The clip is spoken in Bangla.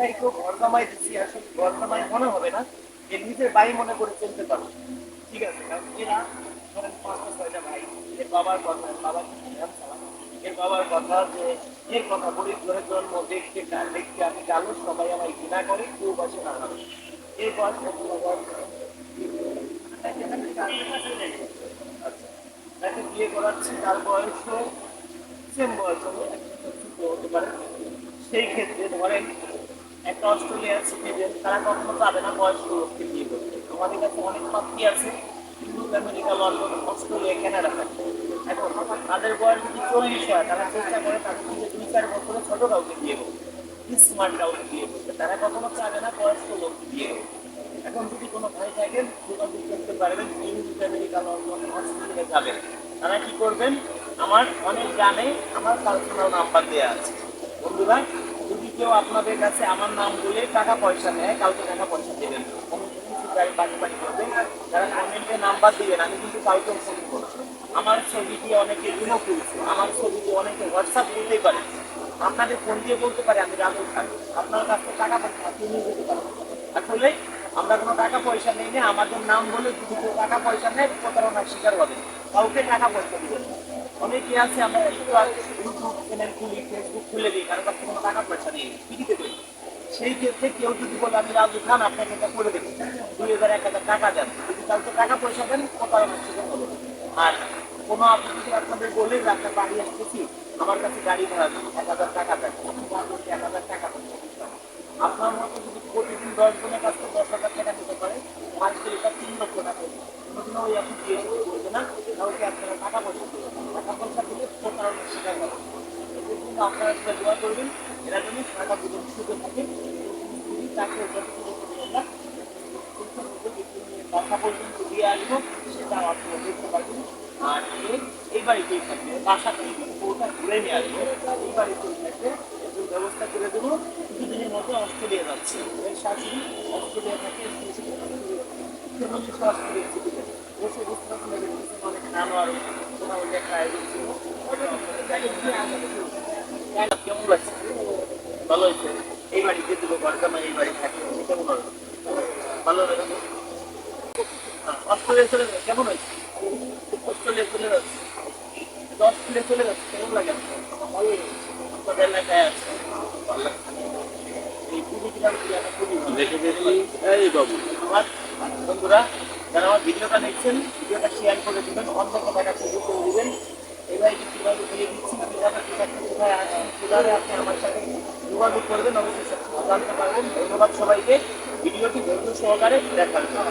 কোথায় কেউ ঘর দিচ্ছি আসলে ঘর মনে হবে না এর নিজের ভাই মনে করে চলতে পারো। ঠিক আছে, কারণ এরা ধরেন পাঁচটা, ছয়টা ভাই এর বাবার কথা বাবা এর বাবার কথা যে এর কথা গরিব ঘরে জন্ম দেখতে দেখতে আমি কালো সবাই আমায় ঘৃণা করে, কেউ বসে না বয়স আচ্ছা তাকে বিয়ে করাচ্ছি, তার বয়সও সেম বয়স হবে হতে পারে। সেই ক্ষেত্রে ধরেন একটা অস্ট্রেলিয়ার সিটিজেন, তারা কখনো চাবে না বয়স্ক লোককে বিয়ে করতে। আমাদের কাছে অনেক পাত্রী আছে Europe America, London, Australia, Canada থাকে এখন তাদের বয়স যদি চল্লিশ হয়, তারা চেষ্টা করে তাদের থেকে দুই চার বছরে ছোট কাউকে বিয়ে করতে স্মার্ট কাউকে বিয়ে করতে তারা কখনো চাবে না বয়স্ক লোককে বিয়ে করতে এখন যদি কোনো ভাই থাকেন যোগাযোগ করতে পারবেন ইউরোপ আমেরিকা, লন্ডন, অস্ট্রেলিয়া যাবেন তারা কি করবেন? আমার অনেক গানে আমার পার্সোনাল নাম্বার দেওয়া আছে। বন্ধুরা কেউ আপনাদের কাছে আমার নাম বলে টাকা পয়সা নেয়, কাউকে টাকা পয়সা দেবেন হোয়াটসঅ্যাপ করতেই পারে। আপনাদের ফোন দিয়ে বলতে পারে, আমি রাহুল খান। আপনার কাছ টাকা পয়সা আপনি নিয়ে আসলে আমরা কোনো টাকা পয়সা নেই না, আমাদের নাম বলে যদি টাকা পয়সা নেয়, প্রতারণার শিকার হবে। কাউকে টাকা পয়সা দিবেন। অনেকে আছে, আমরা ইউটিউব চ্যানেল খুলি ফেসবুক খুলে দিই কারও কাছে কোনো টাকা পয়সা নেই, ফ্রিতে দিই সেই ক্ষেত্রে কেউ যদি বলে, আমি রাজু খান, আপনাকে এটা করে দেবো। দুই হাজার এক হাজার টাকা দেন যদি কাউকে টাকা পয়সা দেন প্রতারণার শিকার হবে আর কোনো আপনি যদি আপনাদের বলে যে, আপনার বাড়ি আসতেছি, আমার কাছে গাড়ি ভাড়া এক হাজার টাকা দেন। এক হাজার টাকা দেন আপনার মতো যদি প্রতিদিন দশ জনের কাছ থেকে দশ হাজার টাকা নিতে পারে, মাসে এটা তিন লক্ষ টাকা। কোনোদিনও ওই আপনি দিয়ে করবে না, কাউকে আপনারা টাকা পয়সা দেবেন টাকা পয়সা দিলে প্রতারণার শিকার হবে আপনারা সেটা দোয়া করবেন। এরা যেন সারা জীবন সুখে থাকে। যতটুকু করবেন কথা পর্যন্ত দিয়ে আসব। সেটা আপনারা দেখতে পারবেন। আর এই বাড়িতেই থাকবে। বাসা থেকে ওটা ঘুরে নিয়ে আসব। এই বাড়িতেই থাকবে ব্যবস্থা করে দেবো। কিছুদিনের মধ্যে অস্ট্রেলিয়া যাচ্ছে। এর শাশুড়ি অস্ট্রেলিয়া থাকে অস্ট্রেলিয়া পারছেন অনেক নাম আর কোনো লেখা ছিল কেমন লাগছে ভালো হয়েছে এই বাড়ি কেমন হবে ভালো। দেখে দেখি বাবু আমার বন্ধুরা, যারা আমার ভিডিওটা দেখছেন, ভিডিওটা শেয়ার করে দিবেন অন্য কথাটা সুযোগ করে দিবেন এবার কি কীভাবে দিয়ে দিচ্ছি কীভাবে কীভাবে কোথায় আপনি আমার যোগাযোগ করবেন অবশ্যই জানতে পারবেন। ধন্যবাদ সবাইকে। ভিডিওটি ধৈর্য সহকারে দেখার জন্য।